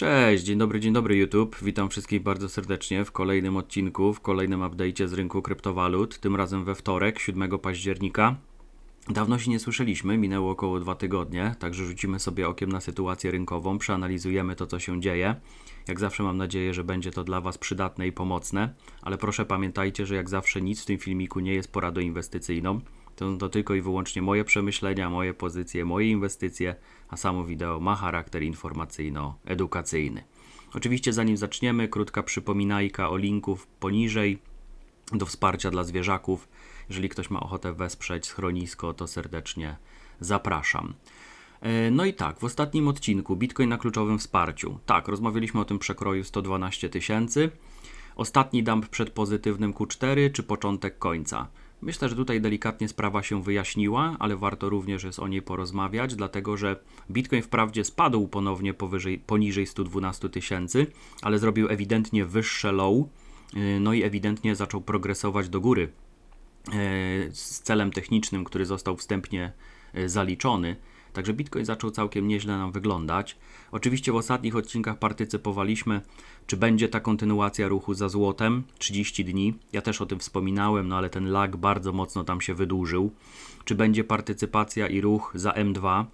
Cześć, dzień dobry, dzień dobry YouTube. Witam wszystkich bardzo serdecznie w kolejnym odcinku, w kolejnym update'cie z rynku kryptowalut, tym razem we wtorek, 7 października. Dawno się nie słyszeliśmy, minęło około dwa tygodnie, także rzucimy sobie okiem na sytuację rynkową, przeanalizujemy to, co się dzieje. Jak zawsze mam nadzieję, że będzie to dla Was przydatne i pomocne, ale proszę pamiętajcie, że jak zawsze nic w tym filmiku nie jest poradą inwestycyjną. To, to tylko i wyłącznie moje przemyślenia, moje pozycje, moje inwestycje, a samo wideo ma charakter informacyjno-edukacyjny. Oczywiście zanim zaczniemy, krótka przypominajka o linków poniżej do wsparcia dla zwierzaków. Jeżeli ktoś ma ochotę wesprzeć schronisko, to serdecznie zapraszam. E, No i tak, w ostatnim odcinku Bitcoin na kluczowym wsparciu. Tak, rozmawialiśmy o tym przekroju 112 tysięcy. Ostatni dump przed pozytywnym Q4 czy początek końca? Myślę, że tutaj delikatnie sprawa się wyjaśniła, ale warto również jest o niej porozmawiać, dlatego że Bitcoin wprawdzie spadł ponownie powyżej, poniżej 112 tysięcy, ale zrobił ewidentnie wyższe low, yy, no i ewidentnie zaczął progresować do góry yy, z celem technicznym, który został wstępnie yy, zaliczony. Także Bitcoin zaczął całkiem nieźle nam wyglądać. Oczywiście w ostatnich odcinkach partycypowaliśmy, czy będzie ta kontynuacja ruchu za złotem 30 dni. Ja też o tym wspominałem, no ale ten lag bardzo mocno tam się wydłużył. Czy będzie partycypacja i ruch za M2?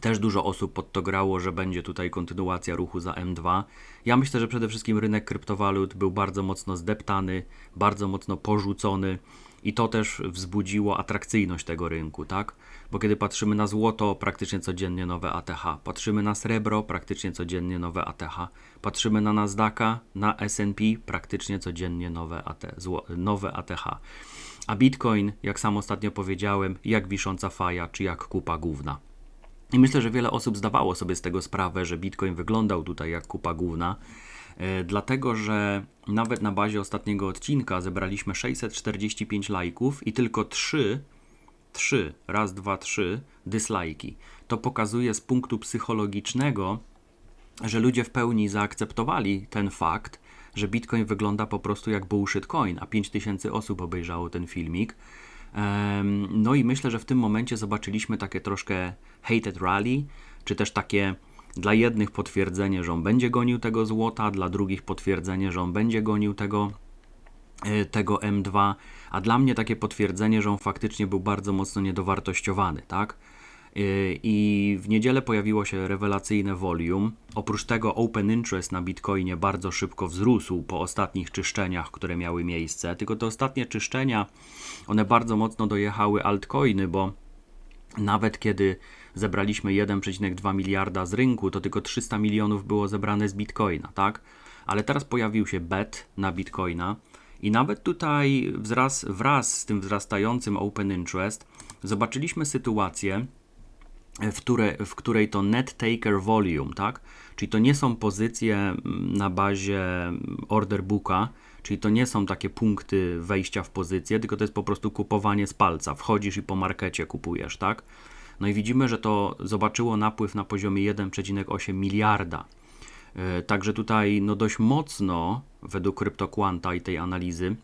Też dużo osób pod to grało, że będzie tutaj kontynuacja ruchu za M2. Ja myślę, że przede wszystkim rynek kryptowalut był bardzo mocno zdeptany, bardzo mocno porzucony i to też wzbudziło atrakcyjność tego rynku, tak? Bo kiedy patrzymy na złoto, praktycznie codziennie nowe ATH, patrzymy na srebro, praktycznie codziennie nowe ATH, patrzymy na Nasdaqa, na S&P, praktycznie codziennie nowe, AT, zło, nowe ATH. A Bitcoin, jak sam ostatnio powiedziałem, jak wisząca faja, czy jak kupa główna. I myślę, że wiele osób zdawało sobie z tego sprawę, że Bitcoin wyglądał tutaj jak kupa główna, dlatego że nawet na bazie ostatniego odcinka zebraliśmy 645 lajków i tylko 3, 3, raz, dwa, trzy dyslajki. To pokazuje z punktu psychologicznego, że ludzie w pełni zaakceptowali ten fakt, że Bitcoin wygląda po prostu jak bullshit coin, a 5000 osób obejrzało ten filmik. No i myślę, że w tym momencie zobaczyliśmy takie troszkę hated rally, czy też takie dla jednych potwierdzenie, że on będzie gonił tego złota, dla drugich potwierdzenie, że on będzie gonił tego, e, tego M2, a dla mnie takie potwierdzenie, że on faktycznie był bardzo mocno niedowartościowany, tak? E, I w niedzielę pojawiło się rewelacyjne volume. Oprócz tego open interest na Bitcoinie bardzo szybko wzrósł po ostatnich czyszczeniach, które miały miejsce. Tylko te ostatnie czyszczenia, one bardzo mocno dojechały altcoiny, bo nawet kiedy zebraliśmy 1,2 miliarda z rynku, to tylko 300 milionów było zebrane z Bitcoina, tak? Ale teraz pojawił się bet na Bitcoina i nawet tutaj wraz, wraz z tym wzrastającym open interest zobaczyliśmy sytuację, w, które, w której to net taker volume, tak? Czyli to nie są pozycje mm, na bazie order booka, czyli to nie są takie punkty wejścia w pozycję, tylko to jest po prostu kupowanie z palca. Wchodzisz i po markecie kupujesz, tak? No i widzimy, że to zobaczyło napływ na poziomie 1,8 miliarda. Yy, Także tutaj no dość mocno, według CryptoQuanta i tej analizy,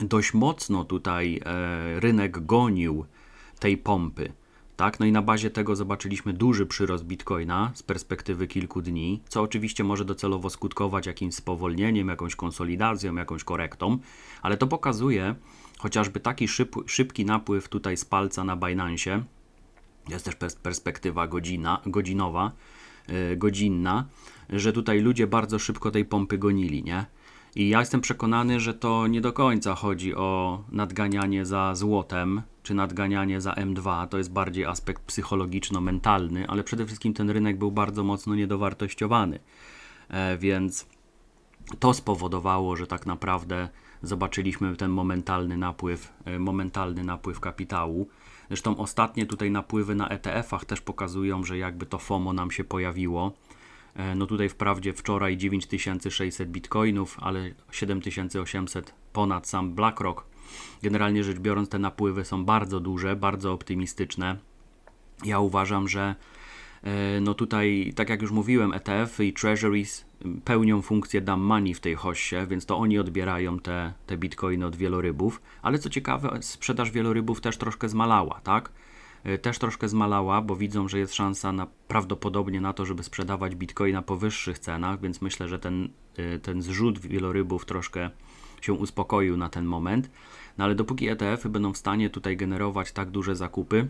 dość mocno tutaj e, rynek gonił tej pompy. Tak? No i na bazie tego zobaczyliśmy duży przyrost bitcoina z perspektywy kilku dni, co oczywiście może docelowo skutkować jakimś spowolnieniem, jakąś konsolidacją, jakąś korektą, ale to pokazuje chociażby taki szyb, szybki napływ tutaj z palca na Binance. Jest też pers- perspektywa godzina, godzinowa, yy, godzinna, że tutaj ludzie bardzo szybko tej pompy gonili, nie? I ja jestem przekonany, że to nie do końca chodzi o nadganianie za złotem, czy nadganianie za M2. To jest bardziej aspekt psychologiczno-mentalny, ale przede wszystkim ten rynek był bardzo mocno niedowartościowany. E, więc to spowodowało, że tak naprawdę zobaczyliśmy ten momentalny napływ, e, momentalny napływ kapitału. Zresztą ostatnie tutaj napływy na ETF-ach też pokazują, że jakby to FOMO nam się pojawiło. E, No tutaj wprawdzie wczoraj 9600 bitcoinów, ale 7800 ponad sam BlackRock. Generalnie rzecz biorąc, te napływy są bardzo duże, bardzo optymistyczne. Ja uważam, że e, no tutaj, tak jak już mówiłem, ETF i Treasuries pełnią funkcję dumb money w tej hoście, więc to oni odbierają te, te bitcoiny od wielorybów. Ale co ciekawe, sprzedaż wielorybów też troszkę zmalała, tak? y, też troszkę zmalała, bo widzą, że jest szansa na, prawdopodobnie na to, żeby sprzedawać bitcoina po wyższych cenach, więc myślę, że ten, y, ten zrzut wielorybów troszkę się uspokoił na ten moment. No ale dopóki ETF-y będą w stanie tutaj generować tak duże zakupy,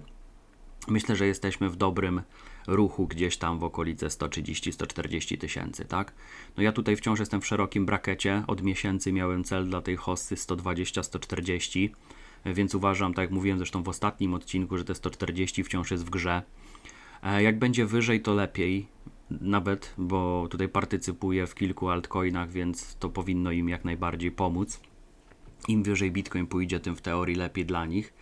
myślę, że jesteśmy w dobrym ruchu gdzieś tam w okolice 130-140 tysięcy, tak? No ja tutaj wciąż jestem w szerokim brakecie, od miesięcy miałem cel dla tej hossy 120-140, więc uważam, tak jak mówiłem zresztą w ostatnim odcinku, że te 140 wciąż jest w grze. E, jak będzie wyżej, to lepiej, nawet, bo tutaj partycypuję w kilku altcoinach, więc to powinno im jak najbardziej pomóc. Im wyżej Bitcoin pójdzie, tym w teorii lepiej dla nich.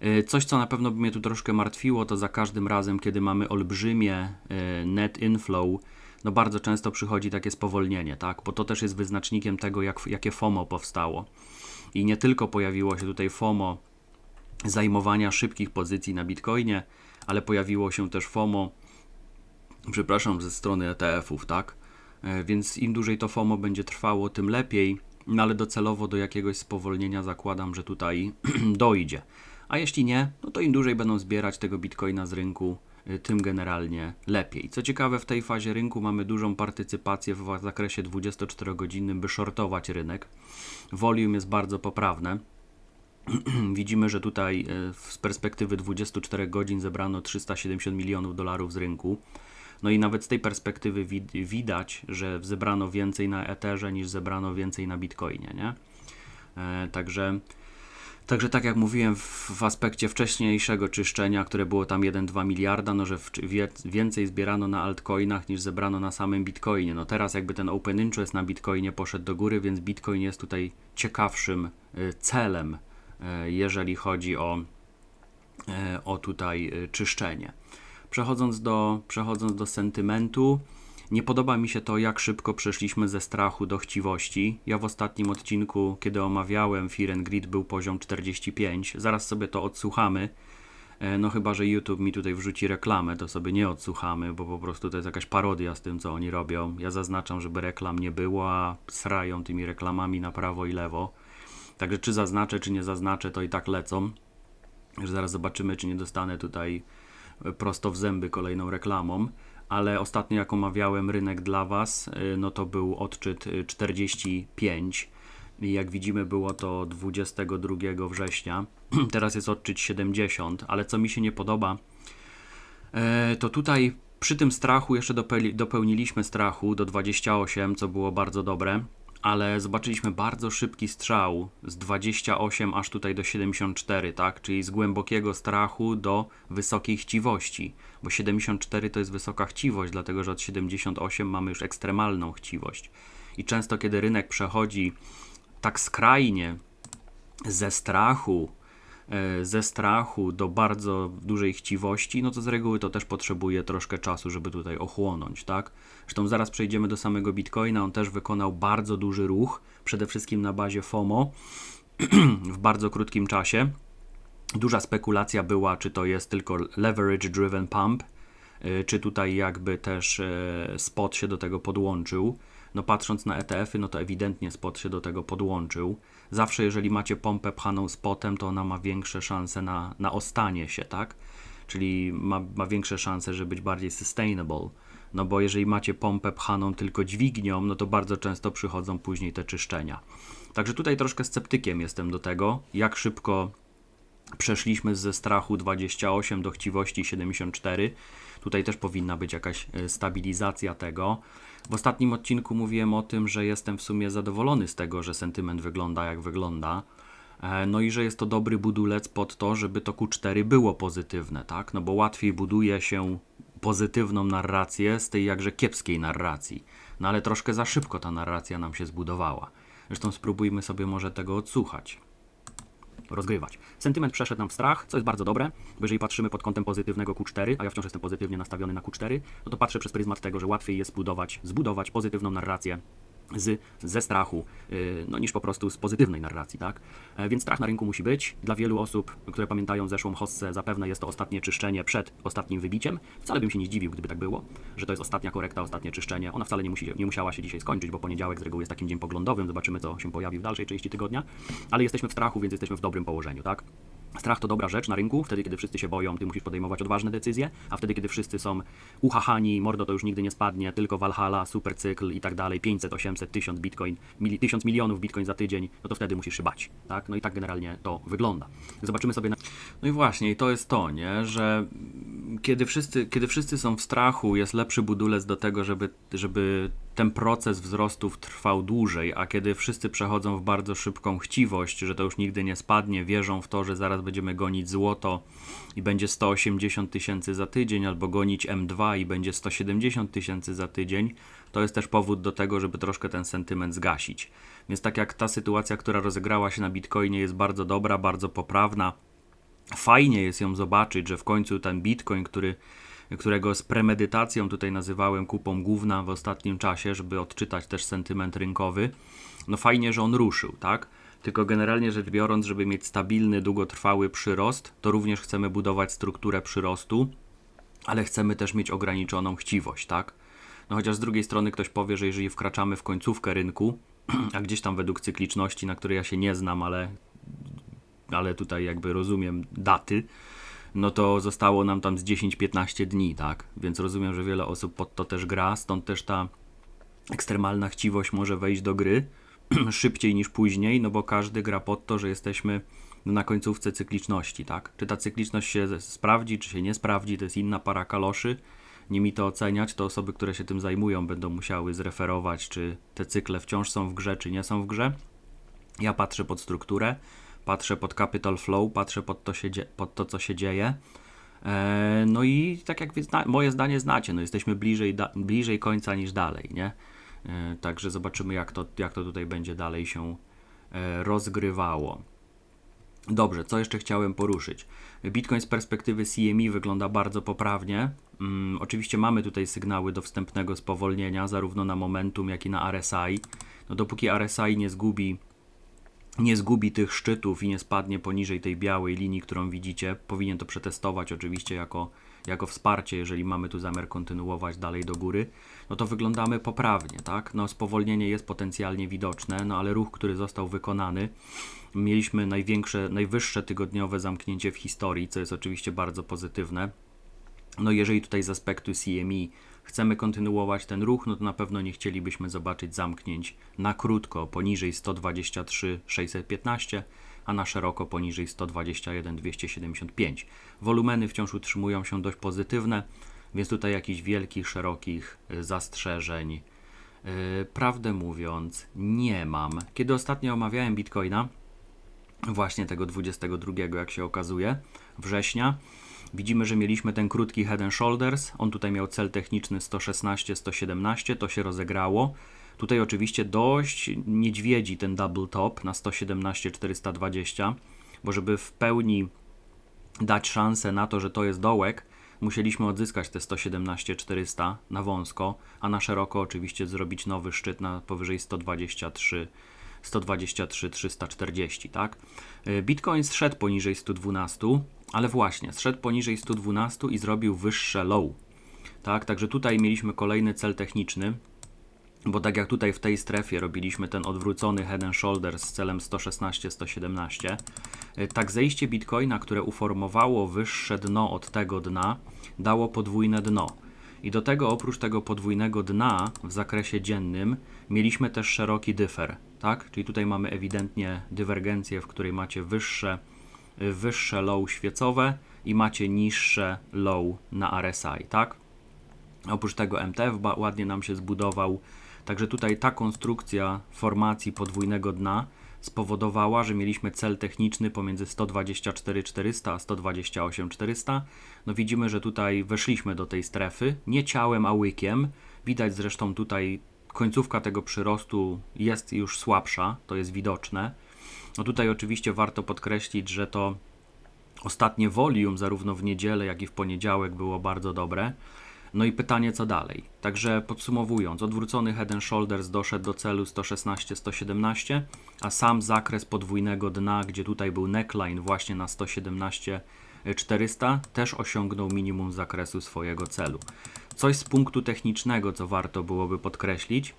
E, coś, co na pewno by mnie tu troszkę martwiło, to za każdym razem, kiedy mamy olbrzymie e, net inflow, no bardzo często przychodzi takie spowolnienie, tak? Bo to też jest wyznacznikiem tego, jak, jakie FOMO powstało. I nie tylko pojawiło się tutaj FOMO zajmowania szybkich pozycji na Bitcoinie, ale pojawiło się też FOMO, przepraszam, ze strony ETF-ów, tak? E, więc im dłużej to FOMO będzie trwało, tym lepiej, no ale docelowo do jakiegoś spowolnienia zakładam, że tutaj dojdzie. A jeśli nie, no to im dłużej będą zbierać tego bitcoina z rynku, y, tym generalnie lepiej. Co ciekawe, w tej fazie rynku mamy dużą partycypację w zakresie 24-godzinnym, by shortować rynek. Volume jest bardzo poprawne. Widzimy, że tutaj y, z perspektywy 24 godzin zebrano 370 milionów dolarów z rynku. No i nawet z tej perspektywy widać, że zebrano więcej na Etherze niż zebrano więcej na Bitcoinie, nie? E, także Także tak jak mówiłem w, w, aspekcie wcześniejszego czyszczenia, które było tam 1-2 miliarda, no że w, więcej zbierano na altcoinach niż zebrano na samym bitcoinie. No teraz jakby ten open interest na bitcoinie poszedł do góry, więc bitcoin jest tutaj ciekawszym y, celem, y, jeżeli chodzi o, y, o tutaj czyszczenie. Przechodząc do, przechodząc do sentymentu, nie podoba mi się to, jak szybko przeszliśmy ze strachu do chciwości. Ja w ostatnim odcinku, kiedy omawiałem Fear Greed, był poziom 45. Zaraz sobie to odsłuchamy. E, no chyba, że YouTube mi tutaj wrzuci reklamę, to sobie nie odsłuchamy, bo po prostu to jest jakaś parodia z tym, co oni robią. Ja zaznaczam, żeby reklam nie było, a srają tymi reklamami na prawo i lewo. Także czy zaznaczę, czy nie zaznaczę, to i tak lecą. Zaraz zobaczymy, czy nie dostanę tutaj prosto w zęby kolejną reklamą ale ostatnio jak omawiałem rynek dla Was, y, no to był odczyt 45 y, i jak widzimy było to 22 września, teraz jest odczyt 70, ale co mi się nie podoba, e, to tutaj przy tym strachu jeszcze dopełniliśmy strachu do 28, co było bardzo dobre ale zobaczyliśmy bardzo szybki strzał z 28 aż tutaj do 74, tak? Czyli z głębokiego strachu do wysokiej chciwości, bo 74 to jest wysoka chciwość, dlatego że od 78 mamy już ekstremalną chciwość. I często kiedy rynek przechodzi tak skrajnie ze strachu ze strachu do bardzo dużej chciwości, no to z reguły to też potrzebuje troszkę czasu, żeby tutaj ochłonąć, tak? Zresztą zaraz przejdziemy do samego Bitcoina, on też wykonał bardzo duży ruch, przede wszystkim na bazie FOMO w bardzo krótkim czasie. Duża spekulacja była, czy to jest tylko leverage driven pump, e, czy tutaj jakby też e, spot się do tego podłączył. No patrząc na ETF-y, no to ewidentnie spot się do tego podłączył zawsze jeżeli macie pompę pchaną spotem, to ona ma większe szanse na, na ostanie się, tak? Czyli ma, ma większe szanse, żeby być bardziej sustainable. No bo jeżeli macie pompę pchaną tylko dźwignią, no to bardzo często przychodzą później te czyszczenia. Także tutaj troszkę sceptykiem jestem do tego, jak szybko przeszliśmy ze strachu 28 do chciwości 74. Tutaj też powinna być jakaś e, stabilizacja tego. W ostatnim odcinku mówiłem o tym, że jestem w sumie zadowolony z tego, że sentyment wygląda jak wygląda. E, no i że jest to dobry budulec pod to, żeby to Q4 było pozytywne, tak? No bo łatwiej buduje się pozytywną narrację z tej jakże kiepskiej narracji. No ale troszkę za szybko ta narracja nam się zbudowała. Zresztą spróbujmy sobie może tego odsłuchać rozgrywać. Sentyment przeszedł nam w strach, co jest bardzo dobre, bo jeżeli patrzymy pod kątem pozytywnego Q4, a ja wciąż jestem pozytywnie nastawiony na Q4, no to patrzę przez pryzmat tego, że łatwiej jest zbudować, zbudować pozytywną narrację z, ze strachu, yy, no, niż po prostu z pozytywnej narracji, tak? E, więc strach na rynku musi być. Dla wielu osób, które pamiętają zeszłą hossę, zapewne jest to ostatnie czyszczenie przed ostatnim wybiciem. Wcale bym się nie zdziwił, gdyby tak było, że to jest ostatnia korekta, ostatnie czyszczenie. Ona wcale nie, musi, nie musiała się dzisiaj skończyć, bo poniedziałek z reguły jest takim dzień poglądowym. Zobaczymy, co się pojawi w dalszej części tygodnia. Ale jesteśmy w strachu, więc jesteśmy w dobrym położeniu, tak? Strach to dobra rzecz na rynku, wtedy kiedy wszyscy się boją, ty musisz podejmować odważne decyzje, a wtedy kiedy wszyscy są uchachani, mordo to już nigdy nie spadnie, tylko Valhalla, super cykl i tak dalej, 500, 800, 1000 bitcoin, mili, 1000 milionów bitcoin za tydzień, no to wtedy musisz się bać, tak? No i tak generalnie to wygląda. Zobaczymy sobie na... No i właśnie, i to jest to, nie, że kiedy wszyscy, kiedy wszyscy są w strachu, jest lepszy budulec do tego, żeby, żeby ten proces wzrostów trwał dłużej, a kiedy wszyscy przechodzą w bardzo szybką chciwość, że to już nigdy nie spadnie, wierzą w to, że zaraz będziemy gonić złoto i będzie 180 tysięcy za tydzień, albo gonić M2 i będzie 170 tysięcy za tydzień, to jest też powód do tego, żeby troszkę ten sentyment zgasić. Więc tak jak ta sytuacja, która rozegrała się na Bitcoinie jest bardzo dobra, bardzo poprawna, fajnie jest ją zobaczyć, że w końcu ten Bitcoin, który którego z premedytacją tutaj nazywałem kupą główna w ostatnim czasie, żeby odczytać też sentyment rynkowy. No fajnie, że on ruszył, tak? Tylko generalnie rzecz biorąc, żeby mieć stabilny, długotrwały przyrost, to również chcemy budować strukturę przyrostu, ale chcemy też mieć ograniczoną chciwość, tak? No chociaż z drugiej strony ktoś powie, że jeżeli wkraczamy w końcówkę rynku, a gdzieś tam według cykliczności, na której ja się nie znam, ale, ale tutaj jakby rozumiem daty, no to zostało nam tam z 10-15 dni, tak? Więc rozumiem, że wiele osób pod to też gra, stąd też ta ekstremalna chciwość może wejść do gry szybciej niż później, no bo każdy gra pod to, że jesteśmy na końcówce cykliczności, tak? Czy ta cykliczność się sprawdzi, czy się nie sprawdzi, to jest inna para kaloszy. Nie mi to oceniać, to osoby, które się tym zajmują, będą musiały zreferować, czy te cykle wciąż są w grze, czy nie są w grze. Ja patrzę pod strukturę, patrzę pod capital flow, patrzę pod to, się pod to co się dzieje. E, no i tak jak moje zdanie znacie, no jesteśmy bliżej, bliżej końca niż dalej, nie? E, także zobaczymy, jak to, jak to tutaj będzie dalej się e, rozgrywało. Dobrze, co jeszcze chciałem poruszyć? Bitcoin z perspektywy CME wygląda bardzo poprawnie. Um, oczywiście mamy tutaj sygnały do wstępnego spowolnienia, zarówno na momentum, jak i na RSI. No dopóki RSI nie zgubi nie zgubi tych szczytów i nie spadnie poniżej tej białej linii, którą widzicie. Powinien to przetestować oczywiście jako, jako wsparcie, jeżeli mamy tu zamiar kontynuować dalej do góry. No to wyglądamy poprawnie, tak? No spowolnienie jest potencjalnie widoczne, no ale ruch, który został wykonany, mieliśmy największe, najwyższe tygodniowe zamknięcie w historii, co jest oczywiście bardzo pozytywne. No jeżeli tutaj z aspektu CME chcemy kontynuować ten ruch, no to na pewno nie chcielibyśmy zobaczyć zamknięć na krótko poniżej 123 615, a na szeroko poniżej 121 275. Wolumeny wciąż utrzymują się dość pozytywne, więc tutaj jakichś wielkich, szerokich y, zastrzeżeń, yy, prawdę mówiąc, nie mam. Kiedy ostatnio omawiałem Bitcoina, właśnie tego 22, jak się okazuje, września, Widzimy, że mieliśmy ten krótki head and shoulders. On tutaj miał cel techniczny 116-117, to się rozegrało. Tutaj oczywiście dość niedźwiedzi ten double top na 117-420, bo żeby w pełni dać szansę na to, że to jest dołek, musieliśmy odzyskać te 117-400 na wąsko, a na szeroko oczywiście zrobić nowy szczyt na powyżej 123 123 340, tak? E, Bitcoin zszedł poniżej 112, ale właśnie, zszedł poniżej 112 i zrobił wyższe low. Tak, także tutaj mieliśmy kolejny cel techniczny, bo tak jak tutaj w tej strefie robiliśmy ten odwrócony head and shoulder z celem 116-117, e, tak zejście Bitcoina, które uformowało wyższe dno od tego dna, dało podwójne dno. I do tego oprócz tego podwójnego dna w zakresie dziennym mieliśmy też szeroki dyfer, tak? Czyli tutaj mamy ewidentnie dywergencję, w której macie wyższe, wyższe low świecowe i macie niższe low na RSI, tak? Oprócz tego MTF ładnie nam się zbudował, także tutaj ta konstrukcja formacji podwójnego dna spowodowała, że mieliśmy cel techniczny pomiędzy 124-400 a 128-400. No widzimy, że tutaj weszliśmy do tej strefy, nie ciałem, a łykiem. Widać zresztą tutaj końcówka tego przyrostu jest już słabsza, to jest widoczne. No tutaj oczywiście warto podkreślić, że to ostatnie volume zarówno w niedzielę, jak i w poniedziałek było bardzo dobre. No i pytanie, co dalej? Także podsumowując, odwrócony Head and Shoulders doszedł do celu 116-117, a sam zakres podwójnego dna, gdzie tutaj był neckline właśnie na 117 400 też osiągnął minimum zakresu swojego celu. Coś z punktu technicznego, co warto byłoby podkreślić,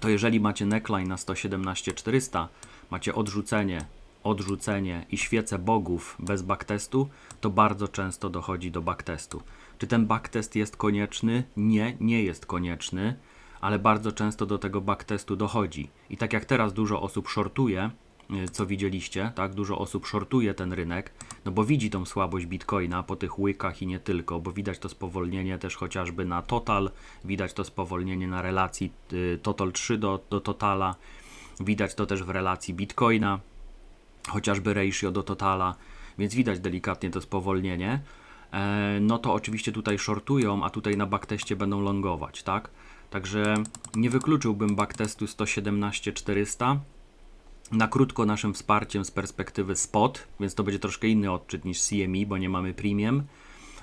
to jeżeli macie neckline na 117 400, macie odrzucenie odrzucenie i świece bogów bez backtestu, to bardzo często dochodzi do backtestu. Czy ten backtest jest konieczny? Nie, nie jest konieczny, ale bardzo często do tego backtestu dochodzi. I tak jak teraz dużo osób shortuje, y, co widzieliście, tak, dużo osób shortuje ten rynek, no bo widzi tą słabość Bitcoina po tych łykach i nie tylko, bo widać to spowolnienie też chociażby na Total, widać to spowolnienie na relacji y, Total 3 do, do Totala, widać to też w relacji Bitcoina, chociażby ratio do Totala, więc widać delikatnie to spowolnienie. E, no to oczywiście tutaj shortują, a tutaj na backteście będą longować, tak? Także nie wykluczyłbym backtestu 117-400. Na krótko naszym wsparciem z perspektywy spot, więc to będzie troszkę inny odczyt niż CME, bo nie mamy premium.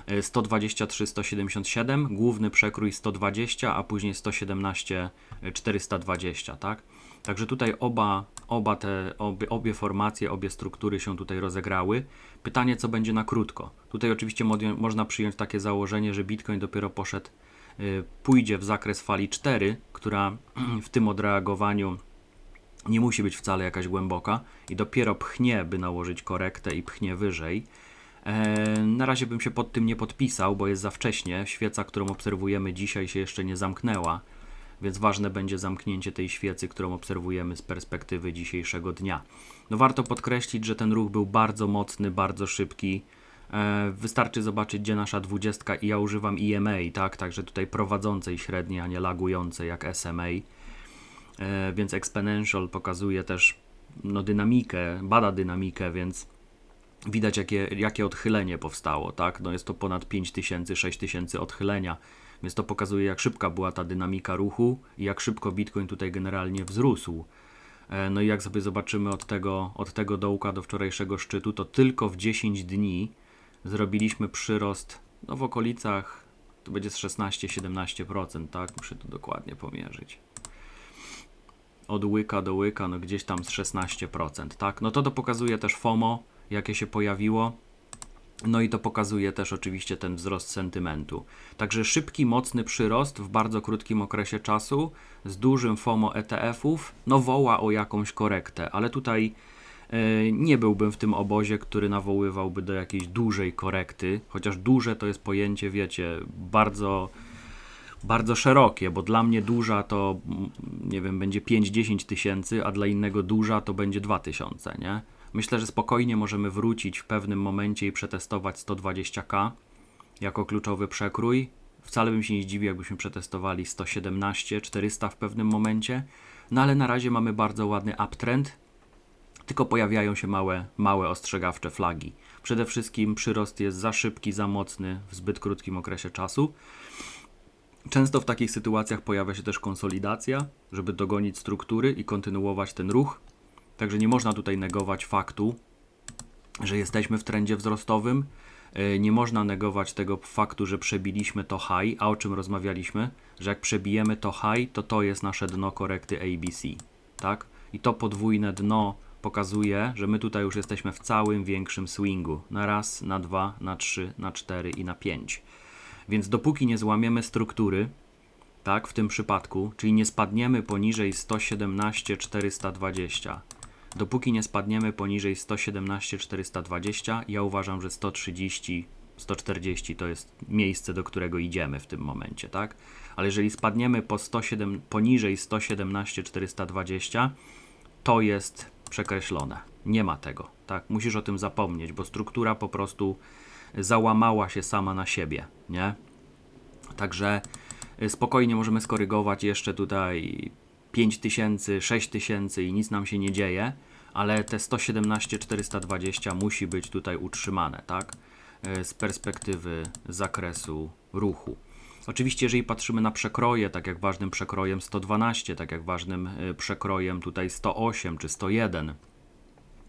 123-177, główny przekrój 120, a później 117-420, tak? Także tutaj oba, oba te, obie, obie formacje, obie struktury się tutaj rozegrały. Pytanie, co będzie na krótko. Tutaj oczywiście można przyjąć takie założenie, że Bitcoin dopiero poszedł, y, pójdzie w zakres fali 4, która w tym odreagowaniu nie musi być wcale jakaś głęboka i dopiero pchnie, by nałożyć korektę i pchnie wyżej. E, na razie bym się pod tym nie podpisał, bo jest za wcześnie. Świeca, którą obserwujemy dzisiaj, się jeszcze nie zamknęła więc ważne będzie zamknięcie tej świecy, którą obserwujemy z perspektywy dzisiejszego dnia. No warto podkreślić, że ten ruch był bardzo mocny, bardzo szybki. E, wystarczy zobaczyć, gdzie nasza dwudziestka i ja używam EMA, tak, także tutaj prowadzącej średniej, a nie lagującej jak SMA. E, więc Exponential pokazuje też no, dynamikę, bada dynamikę, więc widać jakie, jakie odchylenie powstało, tak? No jest to ponad 5000, 6000 odchylenia więc to pokazuje, jak szybka była ta dynamika ruchu i jak szybko Bitcoin tutaj generalnie wzrósł. E, no i jak sobie zobaczymy od tego, od tego dołka do wczorajszego szczytu, to tylko w 10 dni zrobiliśmy przyrost no w okolicach, to będzie z 16-17%, tak? Muszę to dokładnie pomierzyć. Od łyka do łyka, no gdzieś tam z 16%, tak? No to to pokazuje też FOMO, jakie się pojawiło no i to pokazuje też oczywiście ten wzrost sentymentu. Także szybki, mocny przyrost w bardzo krótkim okresie czasu z dużym FOMO ETF-ów, no woła o jakąś korektę, ale tutaj e, nie byłbym w tym obozie, który nawoływałby do jakiejś dużej korekty, chociaż duże to jest pojęcie, wiecie, bardzo bardzo szerokie, bo dla mnie duża to, nie wiem, będzie 5-10 tysięcy, a dla innego duża to będzie 2000, nie? Myślę, że spokojnie możemy wrócić w pewnym momencie i przetestować 120K jako kluczowy przekrój. Wcale bym się nie zdziwił, jakbyśmy przetestowali 117, 400 w pewnym momencie. No ale na razie mamy bardzo ładny uptrend, tylko pojawiają się małe, małe ostrzegawcze flagi. Przede wszystkim przyrost jest za szybki, za mocny w zbyt krótkim okresie czasu. Często w takich sytuacjach pojawia się też konsolidacja, żeby dogonić struktury i kontynuować ten ruch. Także nie można tutaj negować faktu, że jesteśmy w trendzie wzrostowym. E, nie można negować tego faktu, że przebiliśmy to high, a o czym rozmawialiśmy, że jak przebijemy to high, to to jest nasze dno korekty ABC, tak? I to podwójne dno pokazuje, że my tutaj już jesteśmy w całym większym swingu. Na raz, na dwa, na trzy, na cztery i na pięć. Więc dopóki nie złamiemy struktury, tak, w tym przypadku, czyli nie spadniemy poniżej 117 420, Dopóki nie spadniemy poniżej 117 420, ja uważam, że 130 140 to jest miejsce, do którego idziemy w tym momencie, tak? Ale jeżeli spadniemy po 107, poniżej 117 420, to jest przekreślone. Nie ma tego, tak? Musisz o tym zapomnieć, bo struktura po prostu załamała się sama na siebie, nie? Także y, spokojnie możemy skorygować jeszcze tutaj 5000, 6000 i nic nam się nie dzieje, ale te 117 420 musi być tutaj utrzymane, tak? E, z perspektywy zakresu ruchu. Oczywiście, jeżeli patrzymy na przekroje, tak jak ważnym przekrojem 112, tak jak ważnym e, przekrojem tutaj 108 czy 101,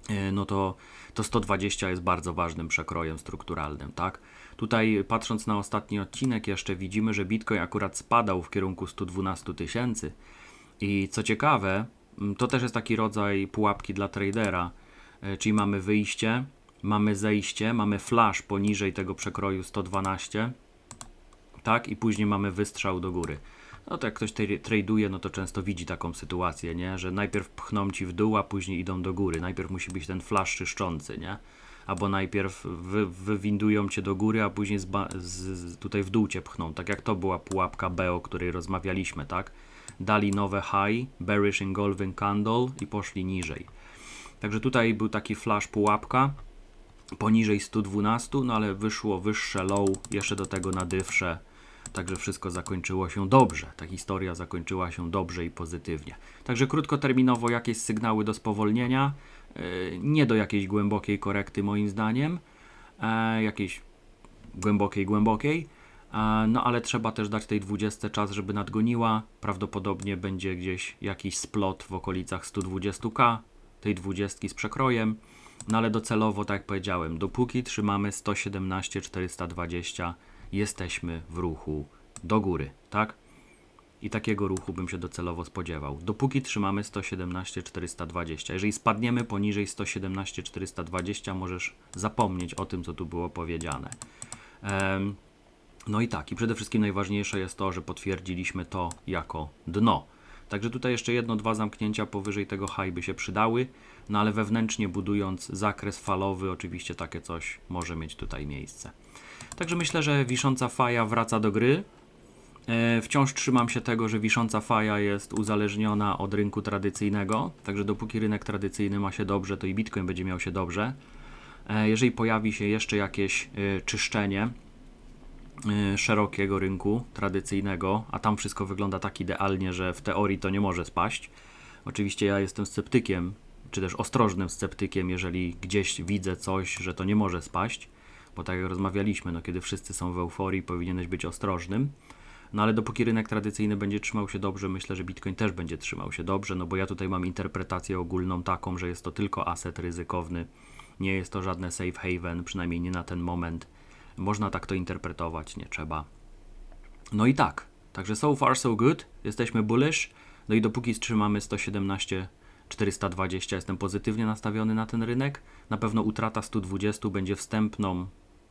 e, no to, to 120 jest bardzo ważnym przekrojem strukturalnym, tak? Tutaj patrząc na ostatni odcinek jeszcze widzimy, że Bitcoin akurat spadał w kierunku 112 tysięcy, i co ciekawe, mm, to też jest taki rodzaj pułapki dla tradera, e, czyli mamy wyjście, mamy zejście, mamy flash poniżej tego przekroju 112, tak, i później mamy wystrzał do góry. No to jak ktoś tra- traduje, no to często widzi taką sytuację, nie? Że najpierw pchną ci w dół, a później idą do góry. Najpierw musi być ten flash czyszczący, nie? Albo najpierw wy, wywindują cię do góry, a później z, z, tutaj w dół cię pchną. Tak jak to była pułapka B, o której rozmawialiśmy, tak? Dali nowe high, bearish engulfing candle i poszli niżej. Także tutaj był taki flash pułapka poniżej 112, no ale wyszło wyższe low, jeszcze do tego nadywsze. Także wszystko zakończyło się dobrze. Ta historia zakończyła się dobrze i pozytywnie. Także krótkoterminowo jakieś sygnały do spowolnienia, yy, nie do jakiejś głębokiej korekty moim zdaniem, e, jakiejś głębokiej, głębokiej. No ale trzeba też dać tej 20 czas, żeby nadgoniła. Prawdopodobnie będzie gdzieś jakiś splot w okolicach 120k, tej 20 z przekrojem. No ale docelowo, tak jak powiedziałem, dopóki trzymamy 117 420, jesteśmy w ruchu do góry, tak? I takiego ruchu bym się docelowo spodziewał. Dopóki trzymamy 117 420. Jeżeli spadniemy poniżej 117 420, możesz zapomnieć o tym, co tu było powiedziane. Em, no i tak, i przede wszystkim najważniejsze jest to, że potwierdziliśmy to jako dno. Także tutaj jeszcze jedno, dwa zamknięcia powyżej tego high by się przydały, no ale wewnętrznie budując zakres falowy, oczywiście takie coś może mieć tutaj miejsce. Także myślę, że wisząca faja wraca do gry. E, Wciąż trzymam się tego, że wisząca faja jest uzależniona od rynku tradycyjnego, także dopóki rynek tradycyjny ma się dobrze, to i Bitcoin będzie miał się dobrze. E, Jeżeli pojawi się jeszcze jakieś e, czyszczenie szerokiego rynku tradycyjnego, a tam wszystko wygląda tak idealnie, że w teorii to nie może spaść. Oczywiście ja jestem sceptykiem, czy też ostrożnym sceptykiem, jeżeli gdzieś widzę coś, że to nie może spaść, bo tak jak rozmawialiśmy, no kiedy wszyscy są w euforii, powinieneś być ostrożnym. No ale dopóki rynek tradycyjny będzie trzymał się dobrze, myślę, że Bitcoin też będzie trzymał się dobrze, no bo ja tutaj mam interpretację ogólną taką, że jest to tylko aset ryzykowny, nie jest to żadne safe haven, przynajmniej nie na ten moment. Można tak to interpretować, nie trzeba. No i tak, także so far so good, jesteśmy bullish, no i dopóki trzymamy 117 420, jestem pozytywnie nastawiony na ten rynek. Na pewno utrata 120 będzie wstępną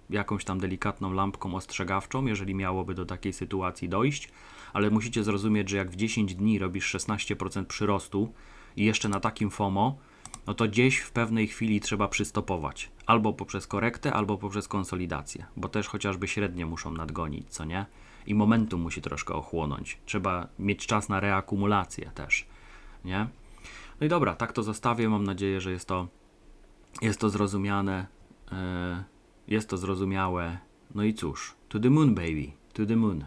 jakąś tam delikatną lampką ostrzegawczą, jeżeli miałoby do takiej sytuacji dojść, ale musicie zrozumieć, że jak w 10 dni robisz 16% przyrostu i jeszcze na takim FOMO, no to gdzieś w pewnej chwili trzeba przystopować. Albo poprzez korektę, albo poprzez konsolidację, bo też chociażby średnie muszą nadgonić, co nie? I momentum musi troszkę ochłonąć. Trzeba mieć czas na reakumulację też, nie? No i dobra, tak to zostawię. Mam nadzieję, że jest to, jest to zrozumiane. Yy, jest to zrozumiałe. No i cóż, to the moon, baby, to the moon.